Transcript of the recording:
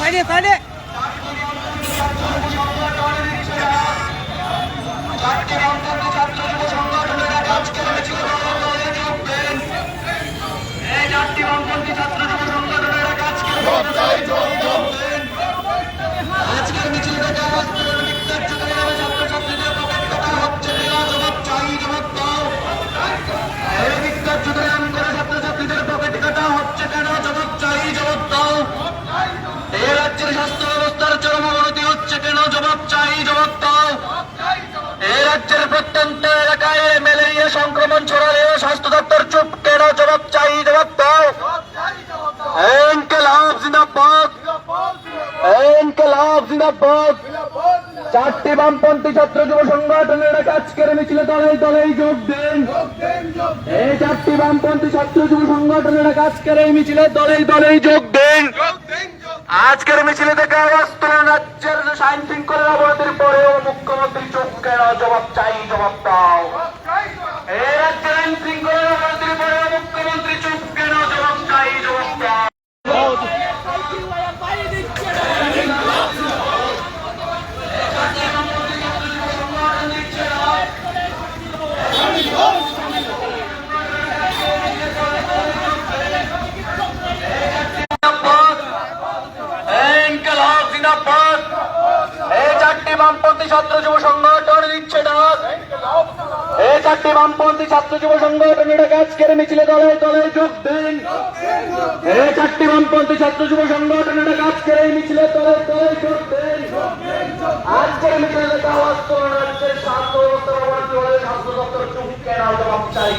সাইডে সাইডে। সাইডে আজকের স্বাস্থ্য ব্যবস্থার চরম অবনতি হচ্ছে কেন? জবাব চাই, জবাব দাও। এই রাজ্যের প্রত্যন্ত এলাকায় ম্যালেরিয়া সংক্রমণ ছড়ালেও স্বাস্থ্য দপ্তর চুপ। কেন? জবাব চাই, জবাব দাও। ইনকলাব, জিন্দাবাদ। ইনকলাব, জিন্দাবাদ। চারটি বামপন্থী ছাত্র যুব সংগঠনের আজকের মিছিলে দলে দলেই যোগ দেন। এই চারটি বামপন্থী ছাত্র যুব সংগঠনের আজকের এই মিছিলে দলেই দলেই যোগ দেন। আজকের মিছিলে থেকে আওয়াজ রাজ্যের আইন শৃঙ্খলার অবনতির পরেও মুখ্যমন্ত্রী চোখ কেন জবাব চাই। বামপন্থী ছাত্র যুব সংগঠন দিচ্ছে ডাক এই চারটি বামপন্থী ছাত্র যুব সংগঠনের আজকের মিছিলে দলে দলে যোগ দেন। এই চারটি বামপন্থী ছাত্র যুব সংগঠনের আজকের এই মিছিলে দলে দলে যোগ দেন। আজকের মিছিলে আওয়াজ তোলেন রাজ্যের স্বাস্থ্য হলে স্বাস্থ্য দপ্তর চুপ কেন চাই